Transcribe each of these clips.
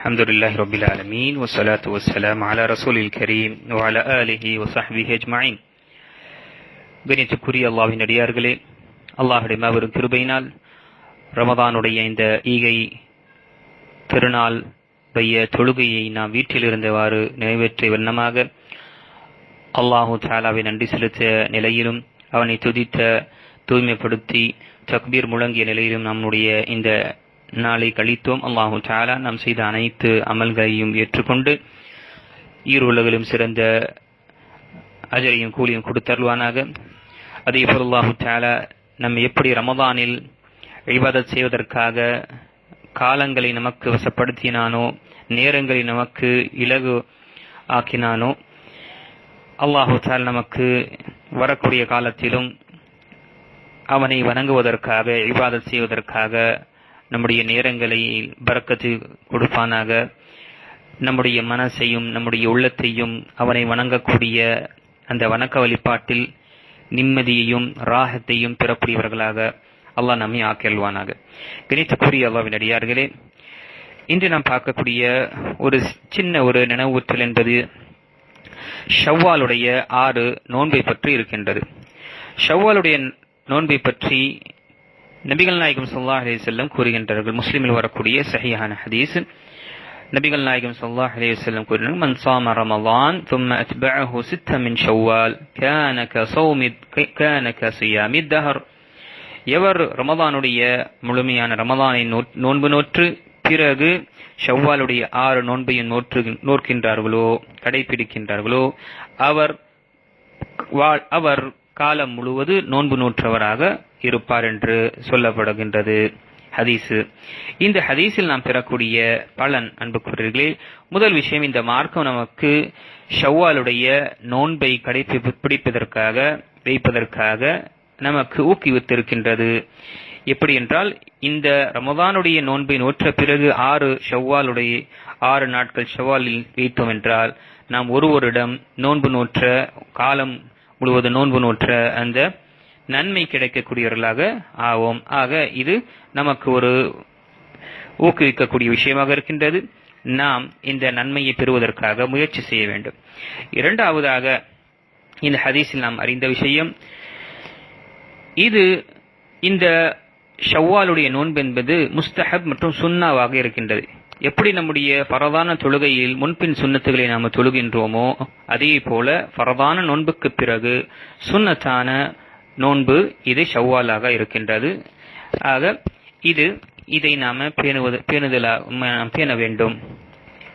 الحمد لله رب العالمين والصلاة والسلام على رسول الكريم وعلى آله وصحبه أجمعين கணித்துக்குரிய அல்லாஹின் அடியார்களே அல்லாஹுடைய மாபெரும் கிருபையினால் ரமதானுடைய இந்த ஈகை திருநாள் உடைய தொழுகையை நாம் வீட்டில் இருந்தவாறு நிறைவேற்றிய வண்ணமாக அல்லாஹு தாலாவை நன்றி செலுத்த நிலையிலும் அவனை துதித்த தூய்மைப்படுத்தி தக்பீர் முழங்கிய நிலையிலும் நம்முடைய இந்த நாளை கழித்தோம். அல்லாஹு தாலா நாம் செய்த அனைத்து அமல்களையும் ஏற்றுக்கொண்டு ஈருலகிலும் சிறந்த அஜரையும் கூலியும் கொடுத்தருள்வானாக. அதே போல் அல்லாஹு தாலா நம்ம எப்படி ரமதானில் இவாதத் செய்வதற்காக காலங்களை நமக்கு வசப்படுத்தினானோ நேரங்களை நமக்கு இலகு ஆக்கினானோ அல்லாஹு தால் நமக்கு வரக்கூடிய காலத்திலும் அவனை வணங்குவதற்காக இபாதத் செய்வதற்காக நம்முடைய நேரங்களை பறக்கத்து கொடுப்பானாக. நம்முடைய மனசையும் நம்முடைய உள்ளத்தையும் அவனை வணங்கக்கூடிய அந்த வணக்க வழிபாட்டில் நிம்மதியையும் ராகத்தையும் பெறக்கூடியவர்களாக அல்லாஹ் நம்மை ஆக்கியல்வானாக கணித்துக்குரிய அல்லாவின் அடியார்களே இன்று நாம் பார்க்கக்கூடிய ஒரு சின்ன ஒரு நினைவூற்றல் என்பது ஷவ்வாலுடைய ஆறு நோன்பை பற்றி இருக்கின்றது. ஷவ்வாலுடைய நோன்பை பற்றி நபிகள் நாயகம் சொல்லா அலி செல்லம் கூறுகின்றார்கள் முஸ்லிமில் வரக்கூடிய சஹியான ஹதீஸ் நபிகள் நாயகம் சொல்லா அலி செல்லம் கூறினார் மன் சாம ரமலான் ثم أتبعه ستة من شوال كان كصوم كان كصيام الدهر எவர் ரமதானுடைய முழுமையான ரமதானை நோன்பு நோற்று பிறகு ஷவ்வாலுடைய ஆறு நோன்பையும் நோற்று நோக்கின்றார்களோ கடைபிடிக்கின்றார்களோ அவர் அவர் காலம் முழுவது நோன்பு நூற்றவராக இருப்பார் என்று சொல்லப்படுகின்றது. ஹதீஸு. இந்த ஹதீஸில் நாம் பெறக்கூடிய பலன் அன்புக்குரியர்களே முதல் விஷயம் இந்த மார்க்கம் நமக்கு ஷவ்வாலுடைய நோன்பை கடைபிடிப்பதற்காக வைப்பதற்காக நமக்கு ஊக்குவித்திருக்கின்றது. எப்படி என்றால் இந்த ரமதானுடைய நோன்பை நோற்ற பிறகு ஆறு ஷவ்வாலுடைய ஆறு நாட்கள் ஷவ்வாலில் வைத்தோம் என்றால் நாம் ஒருவரிடம் நோன்பு நோற்ற காலம் முழுவதும் நோன்பு நோற்ற அந்த நன்மை கிடைக்கக்கூடியவர்களாக ஆவோம். ஆக இது நமக்கு ஒரு ஊக்குவிக்கக்கூடிய விஷயமாக இருக்கின்றது. நாம் இந்த நன்மையை பெறுவதற்காக முயற்சி செய்ய வேண்டும். இரண்டாவதாக இந்த ஹதீஸில் நாம் அறிந்த விஷயம் இது இந்த ஷவ்வாலுடைய நோன்பு என்பது முஸ்தஹப் மற்றும் சுன்னாவாக இருக்கின்றது. எப்படி நம்முடைய பரதான தொழுகையில் முன்பின் சுண்ணத்துகளை நாம் தொழுகின்றோமோ அதே போல பரதான நோன்புக்கு பிறகு சுண்ணத்தான நோன்பு இது ஷவ்வாலாக இருக்கின்றது. ஆக இது இதை நாம பேணுவது பேணுதலாக பேண வேண்டும்.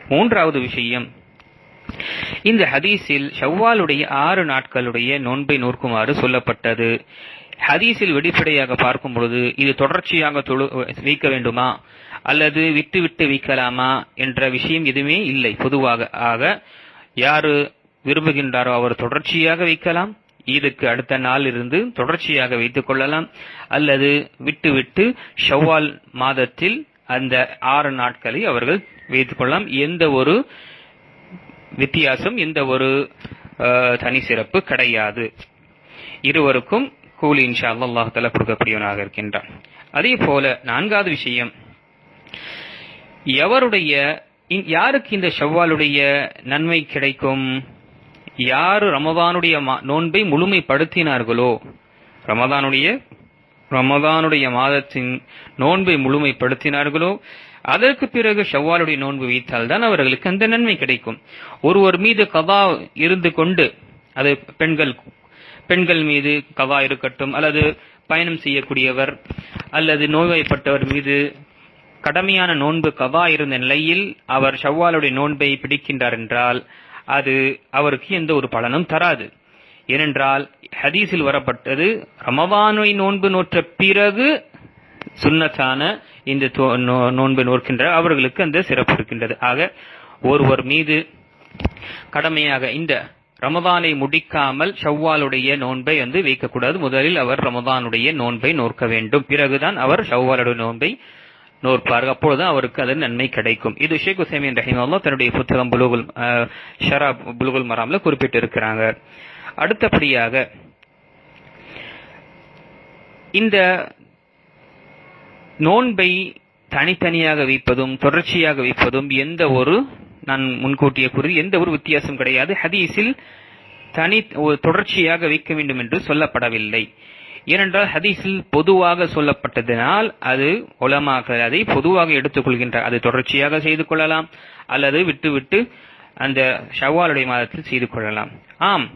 மூன்றாவது விஷயம் இந்த ஹதீஸில் ஷவ்வாலுடைய ஆறு நாட்களுடைய நோன்பை நோக்குமாறு சொல்லப்பட்டது. ஹதீஸில் வெளிப்படையாக பார்க்கும் பொழுது இது தொடர்ச்சியாக தொழு வைக்க வேண்டுமா? அல்லது விட்டு விட்டு வைக்கலாமா என்ற விஷயம் எதுவுமே இல்லை. பொதுவாக ஆக யாரு விரும்புகின்றாரோ அவர் தொடர்ச்சியாக வைக்கலாம் ஈதுக்கு அடுத்த நாள் இருந்து தொடர்ச்சியாக வைத்துக் கொள்ளலாம். அல்லது விட்டுவிட்டு ஷவ்வால் மாதத்தில் அந்த ஆறு நாட்களை அவர்கள் வைத்துக் கொள்ளலாம். எந்த ஒரு வித்தியாசம் எந்த ஒரு தனி சிறப்பு கிடையாது. இருவருக்கும் கூலி இன்ஷா அல்லாஹ் தலா கொடுக்கக்கூடியவனாக இருக்கின்றான். அதே போல நான்காவது விஷயம் எவருடைய யாருக்கு இந்த ஷவ்வாலுடைய நன்மை கிடைக்கும்? யாரு ரமதானுடைய நோன்பை முழுமைப்படுத்தினார்களோ? ரமதானுடைய ரமதானுடைய மாதத்தின் நோன்பை முழுமைப்படுத்தினார்களோ? அதற்கு பிறகு ஷவ்வாலுடைய நோன்பு வைத்தால் தான் அவர்களுக்கு அந்த நன்மை கிடைக்கும். ஒருவர் மீது கதா இருந்து கொண்டு அது பெண்கள் பெண்கள் மீது கவா இருக்கட்டும் அல்லது பயணம் செய்யக்கூடியவர் அல்லது நோய்வாய்ப்பட்டவர் மீது கடமையான நோன்பு கவா இருந்த நிலையில் அவர் ஷவ்வாலுடைய நோன்பை பிடிக்கின்றார் என்றால் அது அவருக்கு எந்த ஒரு பலனும் தராது. ஏனென்றால் ஹதீஸில் வரப்பட்டது ரமவானை நோன்பு நோற்ற பிறகு சுண்ணத்தான இந்த நோன்பு நோக்கின்ற அவர்களுக்கு அந்த சிறப்பு இருக்கின்றது. ஆக ஒருவர் மீது கடமையாக இந்த ரமதானை முடிக்காமல் ஷவ்வாலுடைய நோன்பை வந்து வைக்கக்கூடாது. முதலில் அவர் ரமதானுடைய நோன்பை நோக்க வேண்டும். பிறகுதான் அவர் ஷவ்வாலுடைய நோன்பை நோற்பார்கள் அப்பொழுது அவருக்கு அதன் நன்மை கிடைக்கும். இது ஷேக் உசைமின் ரஹிமல்லா தன்னுடைய புத்தகம் புலுகுல் ஷரா புலுகுல் மராமில் குறிப்பிட்டு இருக்கிறாங்க அடுத்தபடியாக இந்த நோன்பை தனித்தனியாக வைப்பதும் தொடர்ச்சியாக வைப்பதும் எந்த ஒரு நான் முன்கூட்டிய கூறி எந்த ஒரு வித்தியாசம் கிடையாது. ஹதீஸில் தனி தொடர்ச்சியாக வைக்க வேண்டும் என்று சொல்லப்படவில்லை. ஏனென்றால் ஹதீஸில் பொதுவாக சொல்லப்பட்டதினால் அது உலமாக அதை பொதுவாக எடுத்துக்கொள்கின்றார் அது தொடர்ச்சியாக செய்து கொள்ளலாம் அல்லது விட்டுவிட்டு அந்த ஷவ்வாலுடைய மாதத்தில் செய்து கொள்ளலாம். ஆம்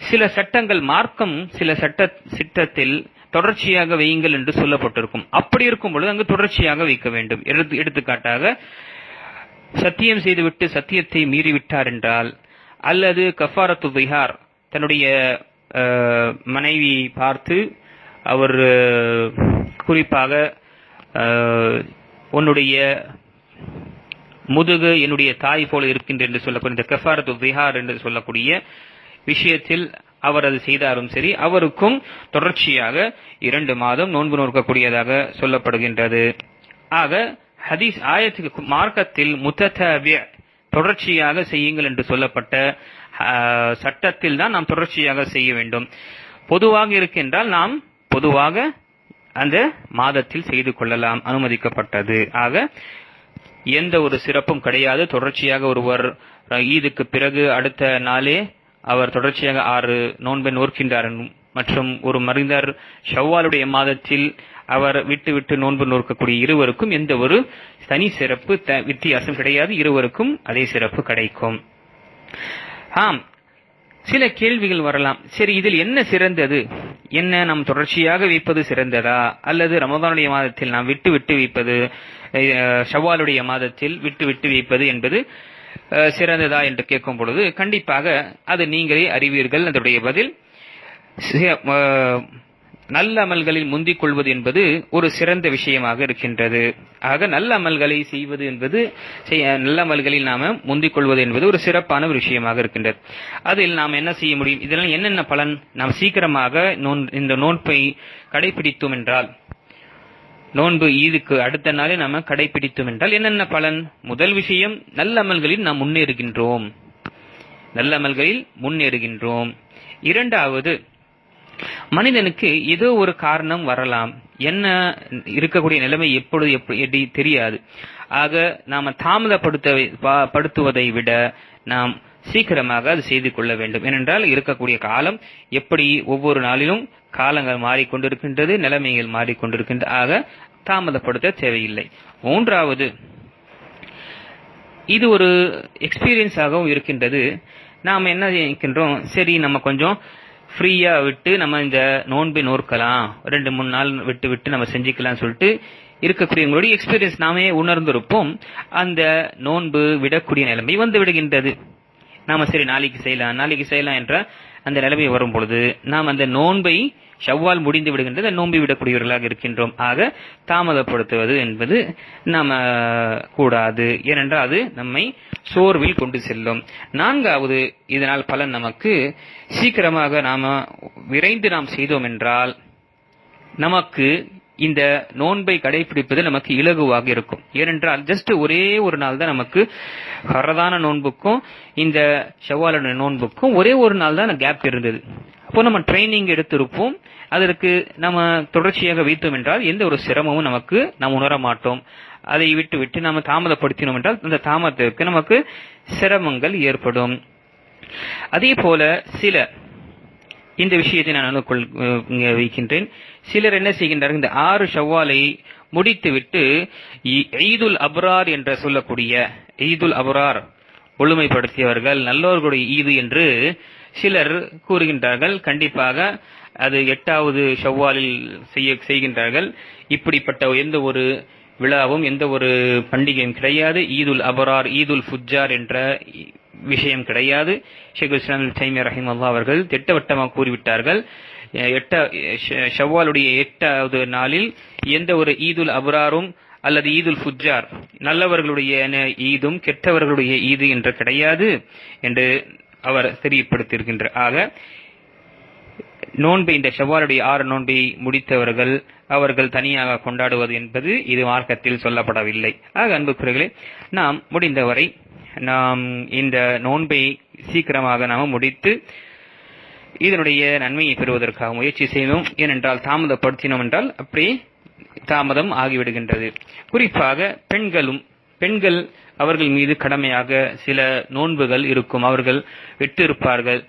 சில சட்டங்கள் மார்க்கம் சில சட்ட சிட்டத்தில் தொடர்ச்சியாக வையுங்கள் என்று சொல்லப்பட்டிருக்கும். அப்படி இருக்கும் பொழுது அங்கு தொடர்ச்சியாக வைக்க வேண்டும். எடுத்துக்காட்டாக சத்தியம் செய்துவிட்டு சத்தியத்தை மீறிவிட்டார் என்றால் அல்லது கஃபாரத்து விஹார் தன்னுடைய மனைவி பார்த்து அவர் குறிப்பாக உன்னுடைய முதுகு என்னுடைய தாய் போல இருக்கின்ற என்று சொல்லக்கூடிய இந்த கஃபாரத்து விஹார் என்று சொல்லக்கூடிய விஷயத்தில் அவர் அது செய்தாலும் சரி அவருக்கும் தொடர்ச்சியாக இரண்டு மாதம் நோன்பு நோக்கக்கூடியதாக சொல்லப்படுகின்றது. ஆக ஹதீஸ் ஆயத்துக்கு மார்க்கத்தில் முத்ததபிய தொடர்ச்சியாக செய்யுங்கள் என்று சொல்லப்பட்ட சட்டத்தில் தான் நாம் தொடர்ச்சியாக செய்ய வேண்டும். பொதுவாக இருக்கின்றால் நாம் பொதுவாக அந்த மாதத்தில் செய்து கொள்ளலாம் அனுமதிக்கப்பட்டது. ஆக எந்த ஒரு சிறப்பும் கிடையாது. தொடர்ச்சியாக ஒருவர் ஈதுக்கு பிறகு அடுத்த நாளே அவர் தொடர்ச்சியாக ஆறு நோன்பை நோர்க்கின்றார் மற்றும் ஒரு மனிதர் ஷவ்வாலுடைய மாதத்தில் அவர் விட்டு விட்டு நோன்பு நோக்கக்கூடிய இருவருக்கும் எந்த ஒரு தனி சிறப்பு வித்தியாசம் கிடையாது. இருவருக்கும் அதே சிறப்பு கிடைக்கும். ஆம். சில கேள்விகள் வரலாம். சரி இதில் என்ன சிறந்தது? என்ன நாம் தொடர்ச்சியாக வைப்பது சிறந்ததா? அல்லது ரமதானுடைய மாதத்தில் நாம் விட்டு விட்டு வைப்பது ஷவாலுடைய ஷவ்வாலுடைய மாதத்தில் விட்டு விட்டு வைப்பது என்பது சிறந்ததா என்று கேட்கும் பொழுது கண்டிப்பாக அது நீங்களே அறிவீர்கள். அதனுடைய பதில் நல்ல அமல்களில் முந்திக் கொள்வது என்பது ஒரு சிறந்த விஷயமாக இருக்கின்றது. ஆக நல்ல அமல்களை செய்வது என்பது செய்ய- நல்ல அமல்களில் நாம முந்திக் கொள்வது என்பது ஒரு சிறப்பான ஒரு விஷயமாக இருக்கின்றது. அதில் நாம் என்ன செய்ய முடியும்? இதனால் என்னென்ன பலன்? நாம் சீக்கிரமாக நோன்- இந்த நோன்பை கடைபிடித்தோம் என்றால் நோன்பு ஈதுக்கு அடுத்த நாளே நாம கடைபிடித்தோம் என்றால் என்னென்ன பலன்? முதல் விஷயம் நல்ல அமல்களில் நாம் முன்னேறுகின்றோம். நல்ல அமல்களில் முன்னேறுகின்றோம். இரண்டாவது மனிதனுக்கு ஏதோ ஒரு காரணம் வரலாம். என்ன இருக்கக்கூடிய நிலைமை எப்பொழுது எப்படி தெரியாது. ஆக நாம தாமதப்படுத்த படுத்துவதை விட நாம் சீக்கிரமாக அது செய்து கொள்ள வேண்டும். ஏனென்றால் இருக்கக்கூடிய காலம் எப்படி ஒவ்வொரு நாளிலும் காலங்கள் மாறிக்கொண்டிருக்கின்றது நிலைமைகள் மாறிக்கொண்டிருக்கின்ற ஆக தாமதப்படுத்த தேவையில்லை. மூன்றாவது இது ஒரு எக்ஸ்பீரியன்ஸாகவும் இருக்கின்றது. நாம் என்ன நினைக்கின்றோம்? சரி நம்ம கொஞ்சம் ஃப்ரீயா விட்டு நம்ம இந்த நோன்பை நோக்கலாம் ரெண்டு மூணு நாள் விட்டு விட்டு நம்ம செஞ்சுக்கலாம் சொல்லிட்டு இருக்கக்கூடியவங்களுடைய எக்ஸ்பீரியன்ஸ் நாமே உணர்ந்திருப்போம். அந்த நோன்பு விடக்கூடிய நிலைமை வந்து விடுகின்றது. நாம சரி நாளைக்கு செய்யலாம். நாளைக்கு செய்யலாம் என்ற அந்த நிலைமை வரும் பொழுது நாம் அந்த நோன்பை ஷவ்வால் முடிந்து விடுகின்றது நோம்பி விடக்கூடியவர்களாக இருக்கின்றோம். ஆக தாமதப்படுத்துவது என்பது நாம கூடாது. ஏனென்றால் அது நம்மை சோர்வில் கொண்டு செல்லும். நான்காவது இதனால் பலன் நமக்கு சீக்கிரமாக நாம விரைந்து நாம் செய்தோம் என்றால் நமக்கு இந்த நோன்பை கடைபிடிப்பது நமக்கு இலகுவாக இருக்கும். ஏனென்றால் ஜஸ்ட் ஒரே ஒரு நாள் தான் நமக்கு வரதான நோன்புக்கும் இந்த செவ்வாலான நோன்புக்கும் ஒரே ஒரு நாள் தான் கேப் இருந்தது. அப்போ நம்ம ட்ரைனிங் எடுத்திருப்போம். அதற்கு நம்ம தொடர்ச்சியாக வைத்தோம் என்றால் எந்த ஒரு சிரமமும் நமக்கு நாம் உணர மாட்டோம். அதை விட்டு விட்டு நாம் தாமதப்படுத்தினோம் என்றால் அந்த தாமதத்திற்கு நமக்கு சிரமங்கள் ஏற்படும். அதே போல சில இந்த விஷயத்தை நான் அனுக்கொள் வைக்கின்றேன். சிலர் என்ன செய்கின்றார்கள்? இந்த ஆறு ஷவ்வாலை முடித்துவிட்டு இ- ஈதுல் அப்ரார் என்று சொல்லக்கூடிய ஈதுல் அப்ரார். ஒழுமைப்படுத்தியவர்கள் நல்லோர்களுடைய ஈது என்று சிலர் கூறுகின்றார்கள். கண்டிப்பாக அது எட்டாவது ஷவ்வாலில் செய்ய செய்கின்றார்கள். இப்படிப்பட்ட எந்த ஒரு விழாவும் எந்த ஒரு பண்டிகையும் கிடையாது. ஈதுல் அபரார் ஈதுல் ஃபுஜார் என்ற விஷயம் கிடையாது. ஷேக் இஸ்லாம் ரஹீம் ரஹிமல்லா அவர்கள் திட்டவட்டமாக கூறிவிட்டார்கள். எட்ட ஷவ்வாலுடைய எட்டாவது நாளில் எந்த ஒரு ஈதுல் அபராரும் அல்லது ஈதுல் ஃபுஜார் நல்லவர்களுடைய ஈதும் கெட்டவர்களுடைய ஈது என்று கிடையாது என்று அவர் தெரியப்படுத்தியிருக்கின்றார் ஆக நோன்பை இந்த செவ்வாலுடைய ஆறு நோன்பை முடித்தவர்கள் அவர்கள் தனியாக கொண்டாடுவது என்பது இது மார்க்கத்தில் சொல்லப்படவில்லை. ஆக அன்புக்குறர்களே நாம் முடிந்தவரை நாம் இந்த நோன்பை சீக்கிரமாக நாம் முடித்து இதனுடைய நன்மையை பெறுவதற்காக முயற்சி செய்வோம். ஏனென்றால் தாமதப்படுத்தினோம் என்றால் அப்படியே தாமதம் ஆகிவிடுகின்றது. குறிப்பாக பெண்களும் பெண்கள் அவர்கள் மீது கடமையாக சில நோன்புகள் இருக்கும். அவர்கள் விட்டு இருப்பார்கள்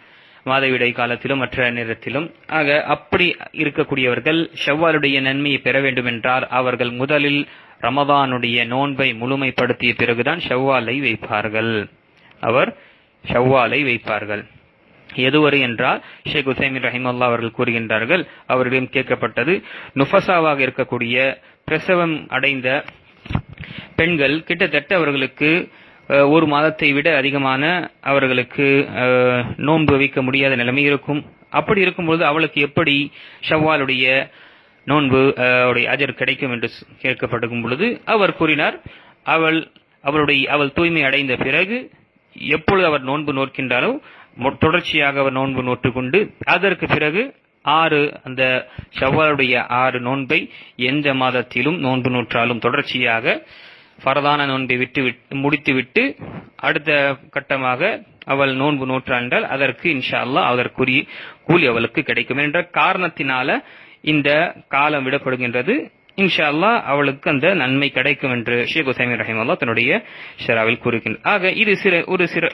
மாதவிடை காலத்திலும் மற்ற நேரத்திலும். ஆக அப்படி இருக்கக்கூடியவர்கள் ஷவ்வாலுடைய நன்மையை பெற வேண்டும் என்றால் அவர்கள் முதலில் ரமதானுடைய நோன்பை முழுமைப்படுத்திய பிறகுதான் ஷவ்வாலை வைப்பார்கள். அவர் ஷவ்வாலை வைப்பார்கள். எதுவரை என்றால் ஷேக் உசைமின் ரஹிமல்லா அவர்கள் கூறுகின்றார்கள் அவரிடம் கேட்கப்பட்டது நுஃபசாவாக இருக்கக்கூடிய பிரசவம் அடைந்த பெண்கள் கிட்டத்தட்ட அவர்களுக்கு ஒரு மாதத்தை விட அதிகமான அவர்களுக்கு நோன்பு வைக்க முடியாத நிலைமை இருக்கும். அப்படி இருக்கும்பொழுது அவளுக்கு எப்படி ஷவ்வாலுடைய நோன்பு அவருடைய அஜர் கிடைக்கும் என்று ஸ்- கேட்கப்படும் பொழுது அவர் கூறினார் அவள் அவளுடைய அவள் தூய்மை அடைந்த பிறகு எப்பொழுது அவர் நோன்பு நோக்கின்றாலோ தொடர்ச்சியாக அவர் நோன்பு நோற்றுக்கொண்டு அதற்கு பிறகு ஆறு அந்த ஷவ்வாலுடைய ஆறு நோன்பை எந்த மாதத்திலும் நோன்பு நோற்றாலும் தொடர்ச்சியாக பரதான நோன்பை விட்டு விட்டு முடித்துவிட்டு அடுத்த கட்டமாக அவள் நோன்பு நோற்றாண்டால் அதற்கு இன்ஷா அல்லாஹ் அதற்குரிய கூலி அவளுக்கு கிடைக்கும். என்ற காரணத்தினால இந்த காலம் விடப்படுகின்றது. இன்ஷா அல்லாஹ் அவளுக்கு அந்த நன்மை கிடைக்கும் என்று ஷேக் உசைமின் ரஹிமல்லா தன்னுடைய ஷராவில் கூறுகின்றார். ஆக இது சில ஒரு சில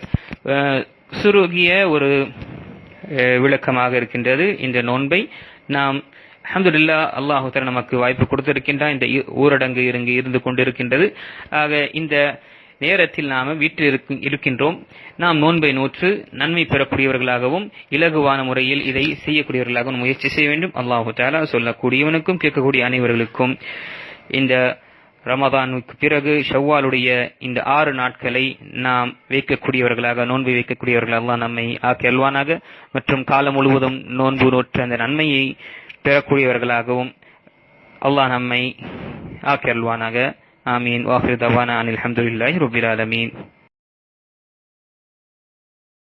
சுருகிய ஒரு விளக்கமாக இருக்கின்றது. இந்த நோன்பை நாம் அஹமதுல்லா அல்லாஹு நமக்கு வாய்ப்பு கொடுத்திருக்கின்றான். இந்த இ- ஊரடங்கு இருந்து இருந்து கொண்டிருக்கின்றது. ஆக இந்த நேரத்தில் நாம வீட்டில் இருக்கு- இருக்கின்றோம். நாம் நோன்பை நோற்று நன்மை பெறக்கூடியவர்களாகவும் இலகுவான முறையில் இதை செய்யக்கூடியவர்களாகவும் முயற்சி செய்ய வேண்டும். அல்லாஹு தாலா சொல்லக்கூடியவனுக்கும் கேட்கக்கூடிய அனைவர்களுக்கும் இந்த ரமதானுக்கு பிறகு ஷவ்வாலுடைய இந்த ஆறு நாட்களை நாம் வைக்கக்கூடியவர்களாக நோன்பு வைக்கக்கூடியவர்கள் நம்மை ஆக்கி அல்வானாக மற்றும் காலம் முழுவதும் நோன்பு நோற்று அந்த நன்மையை பெறக்கூடியவர்களாகவும் அல்லாஹ் நம்மை ஆக்கி அல்வானாக ஆமீன். வாஹிர் தவானா அனில் அஹமதுல்லாஹி ரபில் ஆலமீன்.